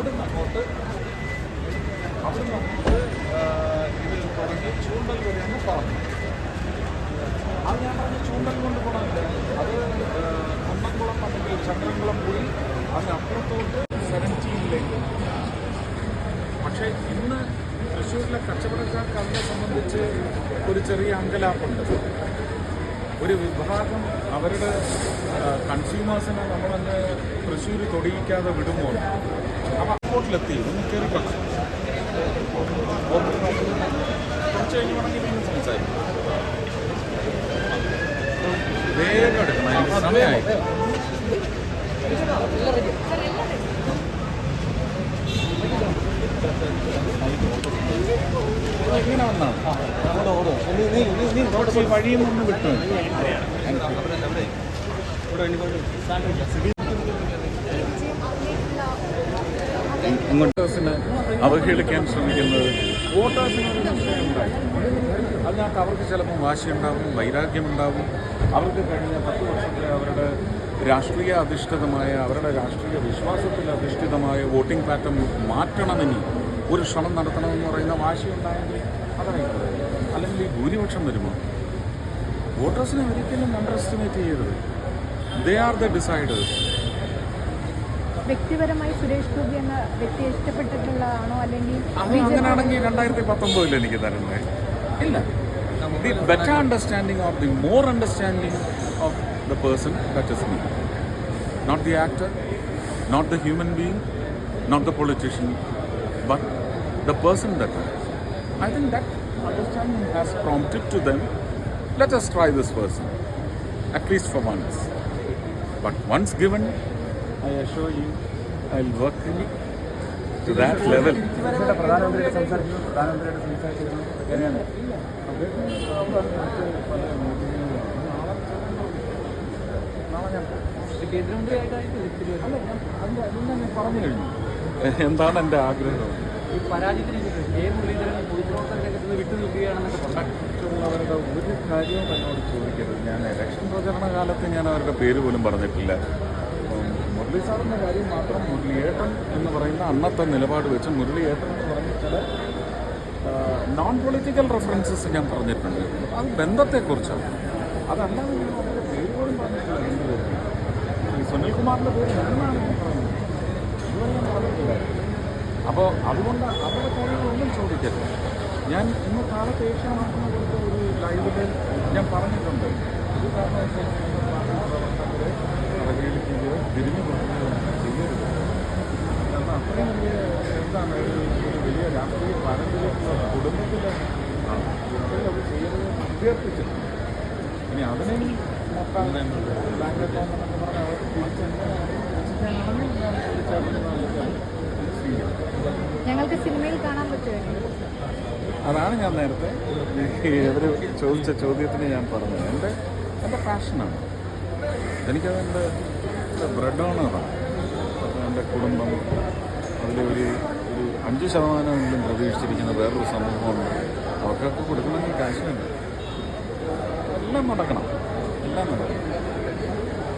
അവിടുന്ന് അങ്ങോട്ട് അവിടുന്ന് അങ്ങോട്ട് ഇത് തുടങ്ങി ചൂണ്ടൽ വരെയാണ് പറഞ്ഞു അത് ഞാൻ പറഞ്ഞ ചൂണ്ടൽ കൊണ്ട് ഗുണമില്ല അത് കുന്നംകുളം അല്ലെങ്കിൽ ചന്ദ്രൻകുളം പോയി അതിനപ്പുറത്തോട്ട് സെവന്റീനിലേക്ക് പക്ഷേ ഇന്ന് തൃശ്ശൂരിലെ കച്ചവടക്കാർക്ക് അതിനെ സംബന്ധിച്ച് ഒരു ചെറിയ അങ്കലാപ്പുണ്ട്. ഒരു വിഭാഗം അവരുടെ കൺസ്യൂമേഴ്സിനെ നമ്മളങ്ങ് തൃശ്ശൂർ തൊടിയിക്കാതെ വിടുമോ? അപ്പം അപ്പോട്ടിലെത്തി ഒന്ന് കയറിക്കണം കുറച്ച് കഴിഞ്ഞ് വേണമെങ്കിൽ പിന്നെ സംസാരിക്കും. വേഗം എടുക്കണം. എനിക്ക് സമയമായി ഇങ്ങനെ വന്നാണ് കുറച്ച് വഴിയും ഒന്ന് വിട്ടു. അവഹേളിക്കാൻ ശ്രമിക്കുന്നത് അതിനകത്ത് അവർക്ക് ചിലപ്പോൾ വാശിയുണ്ടാവും വൈരാഗ്യമുണ്ടാവും. അവർക്ക് കഴിഞ്ഞ പത്ത് വർഷത്തെ അവരുടെ രാഷ്ട്രീയ അധിഷ്ഠിതമായ അവരുടെ രാഷ്ട്രീയ വിശ്വാസത്തിൽ അധിഷ്ഠിതമായ വോട്ടിംഗ് പാറ്റേൺ മാറ്റണമെങ്കിൽ ഒരു ശ്രമം നടത്തണമെന്ന് പറയുന്ന വാശിയുണ്ടായെങ്കിൽ അതറിയില്ല. അല്ലെങ്കിൽ ഈ ഭൂരിപക്ഷം വരുമോ? വോട്ടേഴ്സിനെ ഒരിക്കലും അണ്ടർ എസ്റ്റിമേറ്റ് ചെയ്യരുത്. ദേ ആർ ദ ഡിസൈഡേഴ്സ് വ്യക്തിപരമായി സുരേഷ് ഗോപി എന്ന വ്യക്തി ഇഷ്ടപ്പെട്ടിട്ടുള്ളതാണോ അല്ലെങ്കിൽ അങ്ങനെയാണെങ്കിൽ രണ്ടായിരത്തി പത്തൊമ്പതിൽ എനിക്ക് തരുന്നത് ഇല്ല. The better understanding of the more understanding of the person that is me not the actor not the human being not the politician but the person that I think that understanding has prompted to them let us try this person at least for once. But once given i assure you i'll work to that level. പ്രധാനമന്ത്രിയുടെ സംസാരിച്ചു പ്രധാനമന്ത്രിയുടെ സംസാരിച്ചിരുന്നു. എങ്ങനെയാണ് പറഞ്ഞു കഴിഞ്ഞു എന്താണ് എന്റെ ആഗ്രഹം? ഈ കെ മുരളീധരൻ വിട്ടു നിൽക്കുകയാണെന്നൊക്കെ ഒരു കാര്യവും എന്നോട് ചോദിക്കരുത്. ഞാൻ ഇലക്ഷൻ പ്രചരണ കാലത്ത് ഞാൻ അവരുടെ പേര് പോലും പറഞ്ഞിട്ടില്ല. മുരളി സാറിന്റെ കാര്യം മാത്രം മുരളിയേട്ടൻ എന്ന് പറയുന്ന അന്നത്തെ നിലപാട് വെച്ച് മുരളിയേട്ടൻ എന്ന് പറയുന്ന ചില നോൺ പൊളിറ്റിക്കൽ റെഫറൻസസ് ഞാൻ പറഞ്ഞിട്ടുണ്ട്. അത് ബന്ധത്തെക്കുറിച്ചാണ്. അതല്ലാതെ ഞാൻ അവരുടെ പേര് പറഞ്ഞിട്ടില്ല. രണ്ടുപേരും ഈ സുനിൽകുമാറിന്റെ പേര് ഞാൻ പറയുന്നത് ഇതുവരെ ഞാൻ പറഞ്ഞിട്ടില്ല. അപ്പോൾ അതുകൊണ്ട് അവരുടെ കാര്യങ്ങളൊന്നും ചോദിക്കരുത്. ഞാൻ ഇന്ന് കാലത്ത് ഏഷ്യാമാർക്കുന്ന കൊടുത്ത ഒരു ലൈവിൽ ഞാൻ പറഞ്ഞിട്ടുണ്ട്. ഇത് കാരണവശാലും നിങ്ങൾ പാർട്ടി പ്രവർത്തകരെ അവഹേളിക്കുകയോ തിരിഞ്ഞു കൊടുക്കുകയോ ചെയ്യരുത് കാരണം അത്രയും വലിയ എന്താണ് ഒരു ഒരു വലിയ രാഷ്ട്രീയ പാരമ്പര്യമുള്ള കുടുംബത്തിലെ ആണ് ഒരിക്കലും അത് ചെയ്യരുത് ഇനി അതിനെയും നോക്കാൻ ബാങ്ക് അക്കൗണ്ട് എന്നൊക്കെ പറഞ്ഞാൽ അവർ തിരിച്ചെങ്ങനെയാണെങ്കിൽ ഞാൻ തിരിച്ചറിയുന്നതാണ് ഞങ്ങൾക്ക് സിനിമയിൽ കാണാൻ പറ്റുമോ? അതാണ് ഞാൻ നേരത്തെ അവർ ചോദിച്ച ചോദ്യത്തിന് ഞാൻ പറഞ്ഞത്. എന്റെ എന്റെ പാഷനാണ് എനിക്കതെന്റെ ബ്രെഡ് ഓണറാണ് എന്റെ കുടുംബം അതിലൊരു ഒരു അഞ്ച് ശതമാനമെങ്കിലും പ്രതീക്ഷിച്ചിരിക്കുന്ന വേറൊരു സമൂഹമുണ്ട് അവർക്കൊക്കെ കൊടുക്കണമെങ്കിൽ കാശുണ്ട് എല്ലാം നടക്കണം എല്ലാം നടക്കണം